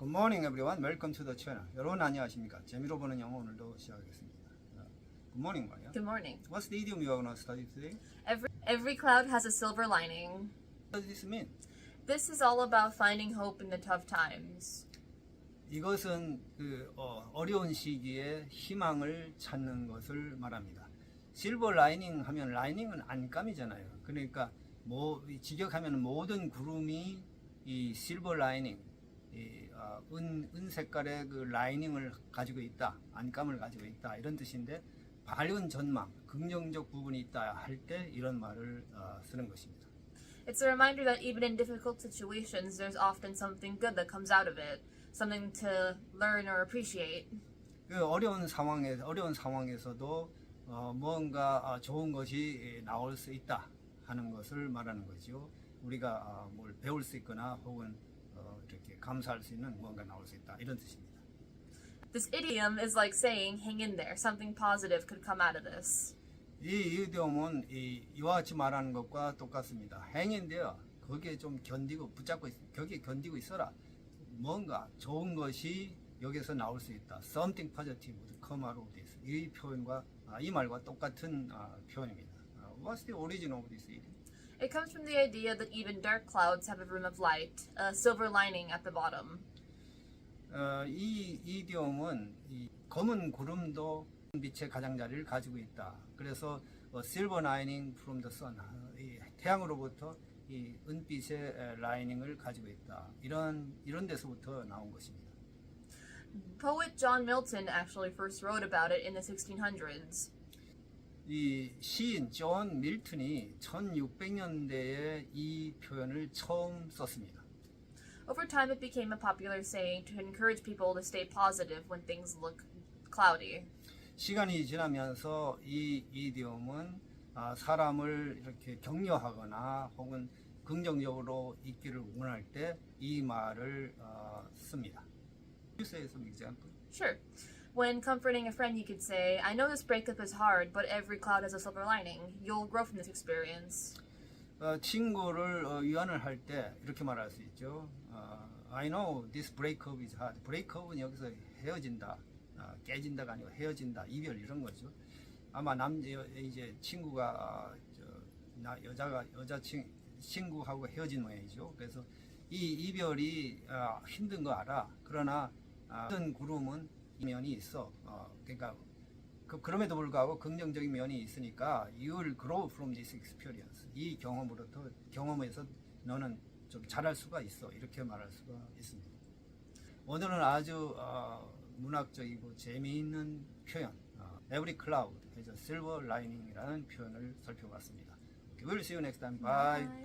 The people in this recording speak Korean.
Good morning everyone. Welcome to the channel. 여러분 안녕하십니까? 재미로 보는 영어 오늘도 시작하겠습니다. 어, Good morning, Maria. Good morning. What's the idiom you are going to study today? Every every cloud has a silver lining. What does this mean? This is all about finding hope in the tough times. 이것은 그 어, 어려운 시기에 희망을 찾는 것을 말합니다. 실버 라이닝 하면 라이닝은 안감이잖아요. 그러니까 뭐 직역하면 모든 구름이 이 실버 라이닝, 이, 어, 은, 은 색깔의 그 라이닝을 가지고 있다, 안감을 가지고 있다 이런 뜻인데 밝은 전망, 긍정적 부분이 있다 할 때 이런 말을 어, 쓰는 것입니다. It's a reminder that even in difficult situations, there's often something good that comes out of it, something to learn or appreciate. 그 어려운 상황에 어려운 상황에서도 어, 뭔가 아, 좋은 것이 나올 수 있다 하는 것을 말하는 거죠. 우리가 아, 뭘 배울 수 있거나 혹은 어, 이렇게 감사할 수 있는 뭔가 나올 수 있다 이런 뜻입니다. This idiom is like saying, "Hang in there. Something positive could come out of this." 이 이디옴은 이, 이와 같이 말하는 것과 똑같습니다. 행인데요. 거기에 좀 견디고 붙잡고 있, 거기에 견디고 있어라. 뭔가 좋은 것이 여기서 나올 수 있다. Something positive would come out of this. 이 표현과 아, 이 말과 똑같은 아, 표현입니다. 아, What's the origin of this idiom? It comes from the idea that even dark clouds have a rim of light, a silver lining at the bottom. 어, 이 이디옴은 이 검은 구름도 빛의 가장자리를 가지고 있다. 그래서 어, silver lining from the sun, 어, 이 태양으로부터 이 은빛의 에, 라이닝을 가지고 있다. 이런 이런 데서부터 나온 것입니다. Poet John Milton actually first wrote about it in the 1600s. 이 시인 존 밀튼이 1600년대에 이 표현을 처음 썼습니다. Over time, it became a popular saying to encourage people to stay positive when things look cloudy. 시간이 지나면서 이 이디옴은 아, 사람을 이렇게 격려하거나 혹은 긍정적으로 있기를 원할 때 이 말을 어, 씁니다. You say some example. Sure. When comforting a friend, you could say, I know this breakup is hard, but every cloud has a silver lining. You'll grow from this experience. 어, 친구를 어, 위안을 할 때 이렇게 말할 수 있죠. 어, I know this breakup is hard. breakup은 여기서 헤어진다, 어, 깨진다가 아니고 헤어진다, 이별 이런 거죠. 아마 남 여- 이제 친구가 어, 저, 나 여자가 여자 친 친구하고 헤어진 모양이죠. 그래서 이 이별이 어, 힘든 거 알아. 그러나 어, 힘든 구름은 면이 있어. 어, 그러니까 그, 그럼에도 불구하고 긍정적인 면이 있으니까 you will grow from this experience. 이 경험으로부터 경험에서 너는 좀 잘할 수가 있어. 이렇게 말할 수가 있습니다. 오늘은 아주 어, 문학적이고 재미있는 표현 어, Every cloud has a silver lining이라는 표현을 살펴봤습니다. We'll see you next time. Bye. Bye.